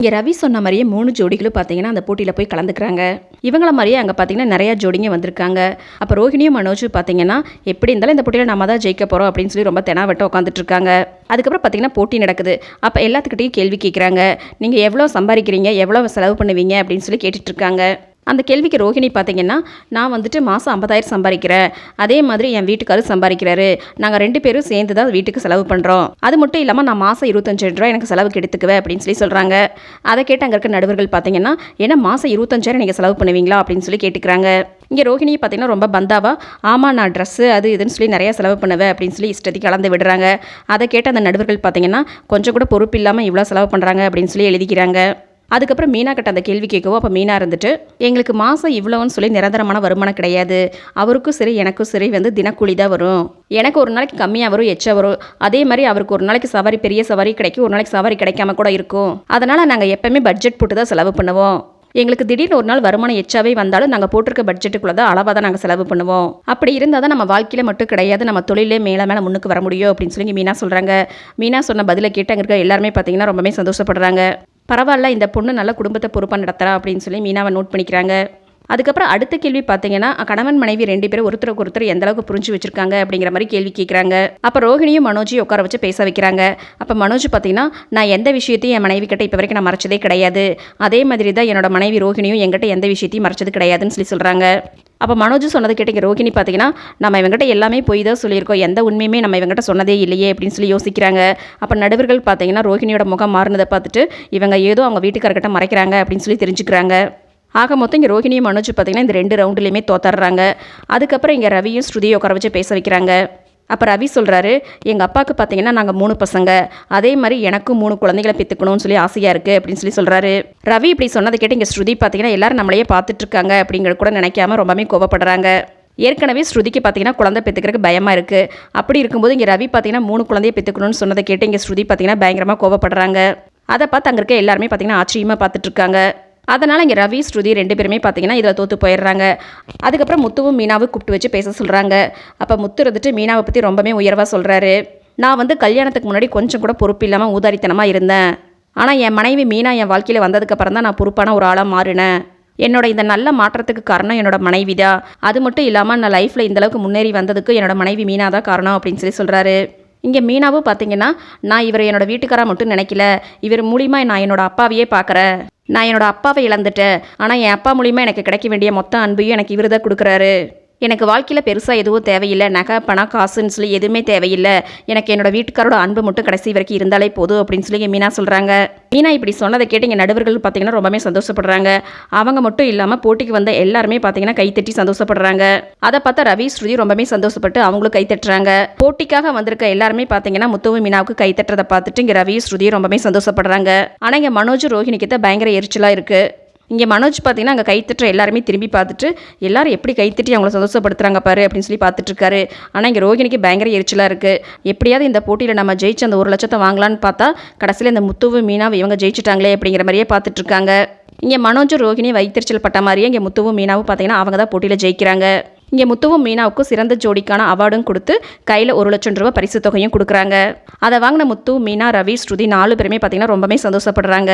இங்கே ரவி சொன்ன மாதிரியே மூணு ஜோடிகளும் பார்த்தீங்கன்னா அந்த போட்டியில் போய் கலந்துக்கிறாங்க. இவங்கள மாதிரியே அங்கே பார்த்தீங்கன்னா நிறையா ஜோடிங்க வந்திருக்காங்க. அப்போ ரோஹிணியும் மனோஜும் பார்த்தீங்கன்னா எப்படி இருந்தாலும் இந்த போட்டியில் நம்ம தான் ஜெயிக்க போகிறோம் அப்படின்னு சொல்லி ரொம்ப தெனாவட்ட உட்காந்துட்டு இருக்காங்க. அதுக்கப்புறம் பார்த்தீங்கன்னா போட்டி நடக்குது. அப்போ எல்லாத்துக்கிட்டையும் கேள்வி கேட்குறாங்க நீங்கள் எவ்வளோ சம்பாதிக்கிறீங்க? எவ்வளோ செலவு பண்ணுவீங்க? அப்படின்னு சொல்லி கேட்டுட்ருக்காங்க அந்த கேள்விக்கு ரோஹிணி பார்த்தீங்கன்னா நான் வந்துட்டு மாதம் ஐம்பதாயிரம் சம்பாதிக்கிறேன். அதே மாதிரி என் வீட்டுக்காரர் சம்பாதிக்கிறாரு. நாங்கள் ரெண்டு பேரும் சேர்ந்து தான் வீட்டுக்கு செலவு பண்ணுறோம் அது மட்டும் இல்லாமல் நான் மாதம் இருபத்தஞ்சாயிரம் ரூபா எனக்கு செலவுக்கு எடுத்துக்குவேன் அப்படின்னு சொல்லி சொல்கிறாங்க அதை கேட்டு அங்கே இருக்க நடுவர்கள் பார்த்தீங்கன்னா ஏன்னா மாதம் இருபத்தஞ்சாயிரம் நீங்கள் செலவு பண்ணுவீங்களா? அப்படின்னு சொல்லி கேட்டுக்கிறாங்க. இங்கே ரோஹிணி பார்த்தீங்கன்னா ரொம்ப பந்தாவா ஆமாம் நான் ட்ரெஸ்ஸு அது இதுன்னு சொல்லி நிறையா செலவு பண்ணுவேன் அப்படின்னு சொல்லி இஷ்டத்துக்கு கலந்து விடுறாங்க. அதை கேட்டு அந்த நடுவர்கள் பார்த்தீங்கன்னா கொஞ்சம் கூட பொறுப்பு இல்லாமல் இவ்வளோ செலவு பண்ணுறாங்க அப்படின்னு சொல்லி எழுதிக்கிறாங்க. அதுக்கப்புறம் மீனா கிட்ட அந்த கேள்வி கேட்கவும் அப்போ மீனா இருந்துட்டு எங்களுக்கு மாதம் இவ்வளோன்னு சொல்லி நிரந்தரமான வருமானம் கிடையாது. அவருக்கும் சரி எனக்கும் சரி வந்து தினக்கூலி தான் வரும். எனக்கு ஒரு நாளைக்கு கம்மியாக வரும் எச்சா வரும். அதே மாதிரி அவருக்கு ஒரு நாளைக்கு சவாரி பெரிய சவாரி கிடைக்கும். ஒரு நாளைக்கு சவாரி கிடைக்காம கூட இருக்கும். அதனால் நாங்கள் எப்பவுமே பட்ஜெட் போட்டு தான் செலவு பண்ணுவோம். எங்களுக்கு திடீர்னு ஒரு நாள் வருமானம் எச்சாவே வந்தாலும் நாங்கள் போட்டிருக்க பட்ஜெட்டுக்குள்ளே தான் அளவாக தான் நாங்கள் செலவு பண்ணுவோம். அப்படி இருந்தால் தான் நம்ம வாழ்க்கையில் மட்டும் கிடையாது. நம்ம தொழிலே மேலே மேலே முன்னுக்கு வர முடியும். அப்படின்னு சொல்லி மீனா சொல்கிறாங்க மீனா சொன்ன பதிலை கேட்டு அங்கே இருக்க எல்லாருமே பார்த்தீங்கன்னா ரொம்பவே சந்தோஷப்படுறாங்க. பரவாயில்ல இந்த பொண்ணு நல்ல குடும்பத்தை பொறுப்பாக நடத்துகிறா அப்படின்னு சொல்லி மீனாவை நோட் பண்ணிக்கிறாங்க. அதுக்கப்புறம் அடுத்த கேள்வி பார்த்தீங்கன்னா கணவன் மனைவி ரெண்டு பேரும் ஒருத்தருக்கு ஒருத்தர் எந்த அளவுக்கு புரிஞ்சு வச்சிருக்காங்க அப்படிங்கிற மாதிரி கேள்வி கேட்குறாங்க அப்போ ரோஹிணியும் மனோஜையும் உட்கார வச்சு பேச வைக்கிறாங்க. அப்போ மனோஜ் பார்த்தீங்கன்னா நான் எந்த விஷயத்தையும் என் மனைவி கிட்ட இப்போ வரைக்கும் நான் மறைச்சதே கிடையாது. அதே மாதிரி தான் என்னோட மனைவி ரோஹிணியும் என்கிட்ட எந்த விஷயத்தையும் மறைச்சது கிடையாதுன்னு சொல்லி சொல்கிறாங்க அப்போ மனோஜ் சொன்னது கேட்டீங்க ரோகிணி பார்த்தீங்கன்னா நம்ம இவங்ககிட்ட எல்லாமே போய் தான் சொல்லியிருக்கோம். எந்த உண்மையுமே நம்ம இவங்ககிட்ட சொன்னதே இல்லையே அப்படின்னு சொல்லி யோசிக்கிறாங்க. அப்போ நடுவர்கள் பார்த்தீங்கன்னா ரோகிணியோட முகம் மாறினதை பார்த்துட்டு இவங்க ஏதோ அவங்க வீட்டுக்காரர்கிட்ட மறைக்கிறாங்க அப்படின்னு சொல்லி தெரிஞ்சுக்கிறாங்க. ஆக மொத்தம் இங்கே ரோஹிணியும் மனோஜ் பார்த்தீங்கன்னா இந்த ரெண்டு ரவுண்டுலையுமே தோத்தர்றாங்க. அதுக்கப்புறம் இங்கே ரவியும் ஸ்ருதியும் உட்கார வச்சு பேச வைக்கிறாங்க. அப்போ ரவி சொல்கிறாரு எங்கள் அப்பாவுக்கு பார்த்தீங்கன்னா நாங்கள் மூணு பசங்க. அதே மாதிரி எனக்கும் மூணு குழந்தைகளை பெற்றுக்கணும்னு சொல்லி ஆசையாக இருக்குது அப்படின்னு சொல்லி சொல்கிறாரு ரவி இப்படி சொன்னதை கேட்டு இங்கே ஸ்ருதி பார்த்தீங்கன்னா எல்லாரும் நம்மளையே பார்த்துட்ருக்காங்க அப்படிங்கிற அப்படிங்கிறது கூட நினைக்காம ரொம்பவே கோவப்படுறாங்க. ஏற்கனவே ஸ்ருதிக்கு பார்த்தீங்கன்னா குழந்தை பெற்றுக்கிறதுக்கு பயமாக இருக்குது அப்படி இருக்கும்போது இங்கே ரவி பார்த்தீங்கன்னா மூணு குழந்தைய பெற்றுக்கணும்னு சொன்னதை கேட்டு இங்கே ஸ்ருதி பார்த்தீங்கன்னா பயங்கரமாக கோவப்படுறாங்க. அதை பார்த்து அங்கே இருக்க எல்லாருமே பார்த்தீங்கன்னா ஆச்சரியமாக பார்த்துட்ருக்காங்க அதனால் இங்கே ரவி ஸ்ருதி ரெண்டு பேருமே பார்த்தீங்கன்னா இதில் தோற்று போயிடுறாங்க. அதுக்கப்புறம் முத்துவும் மீனாவும் கூப்பிட்டு வச்சு பேச சொல்கிறாங்க அப்போ முத்து இருந்துட்டு மீனாவை பற்றி ரொம்பவே உயர்வாக சொல்கிறாரு நான் வந்து கல்யாணத்துக்கு முன்னாடி கொஞ்சம் கூட பொறுப்பு இல்லாமல் ஊதாரித்தனமாக இருந்தேன். ஆனால் என் மனைவி மீனா என் வாழ்க்கையில் வந்ததுக்கப்புறம் தான் நான் பொறுப்பான ஒரு ஆளாக மாறினேன். என்னோட இந்த நல்ல மாற்றத்துக்கு காரணம் என்னோட மனைவி தான். அது மட்டும் இல்லாமல் நான் லைஃப்பில் இந்தளவுக்கு முன்னேறி வந்ததுக்கு என்னோட மனைவி மீனா தான் காரணம் அப்படின்னு சொல்லி சொல்கிறாரு இங்கே மீனாவும் பார்த்தீங்கன்னா நான் இவர் என்னோட வீட்டுக்காரா மட்டும் நினைக்கல. இவர் மூலிமா நான் என்னோட அப்பாவையே பார்க்குறேன் நான் என்னோடய அப்பாவை இழந்துட்டேன். ஆனால் என் அப்பா மூலிமா எனக்கு கிடைக்க வேண்டிய மொத்த அன்பையும் எனக்கு இவர் தான் கொடுக்குறாரு. எனக்கு வாழ்க்கையில் பெருசாக எதுவும் தேவையில்லை. நகை பணம் காசுன்னு சொல்லி எதுவுமே தேவையில்லை. எனக்கு என்னோட வீட்டுக்காரோட அன்பு மட்டும் கடைசி வரைக்கும் இருந்தாலே போதும் அப்படின்னு சொல்லி மீனா சொல்கிறாங்க மீனா இப்படி சொன்னதை கேட்டு இங்கே நடுவர்கள் பார்த்தீங்கன்னா ரொம்பவே சந்தோஷப்படுறாங்க. அவங்க மட்டும் இல்லாமல் போட்டிக்கு வந்த எல்லாருமே பார்த்தீங்கன்னா கைத்தட்டி சந்தோஷப்படுறாங்க. அதை பார்த்தா ரவி ஸ்ருதி ரொம்பவே சந்தோஷப்பட்டு அவங்களும் கைத்தட்டுறாங்க போட்டிக்காக வந்திருக்க எல்லாருமே பார்த்தீங்கன்னா முத்துவும் மீனாவுக்கு கைத்தட்டுறதை பார்த்துட்டு இங்கே ரவி ஸ்ருதி ரொம்பவே சந்தோஷப்படுறாங்க. ஆனால் இங்கே மனோஜ் ரோஹிணிக்கு தான் பயங்கர எரிச்சலாக இருக்குது இங்கே மனோஜ் பார்த்தீங்கன்னா அங்கே கைத்தட்டுற எல்லாருமே திரும்பி பார்த்துட்டு எல்லாரும் எப்படி கைத்தட்டி அவங்கள சந்தோஷப்படுத்துகிறாங்க பாரு அப்படின்னு சொல்லி பார்த்துட்டுருக்காரு ஆனால் இங்கே ரோகிணிக்கு பயங்கர எரிச்சலாக இருக்குது எப்படியாவது இந்த போட்டியில் நம்ம ஜெயிச்சு அந்த ஒரு லட்சத்தை வாங்கலான்னு பார்த்தா கடைசியில் இந்த முத்துவு மீனாவை இவங்க ஜெயிச்சிட்டாங்களே அப்படிங்கிற மாதிரியே பார்த்துட்ருக்காங்க. இங்கே மனோஜும் ரோகிணி வைத்தறிச்சல் பட்ட மாதிரியே இங்கே முத்துவும் மீனாவும் பார்த்தீங்கன்னா அவங்க தான் போட்டியில் ஜெயிக்கிறாங்க. இங்கே முத்துவும் மீனாவுக்கும் சிறந்த ஜோடிக்கான அவார்டும் கொடுத்து கையில் ஒரு லட்சம் ரூபாய் பரிசு தொகையும் கொடுக்குறாங்க. அதை வாங்கின முத்து மீனா ரவி ஸ்ருதி நாலு பேருமே பார்த்தீங்கன்னா ரொம்பவே சந்தோஷப்படுறாங்க.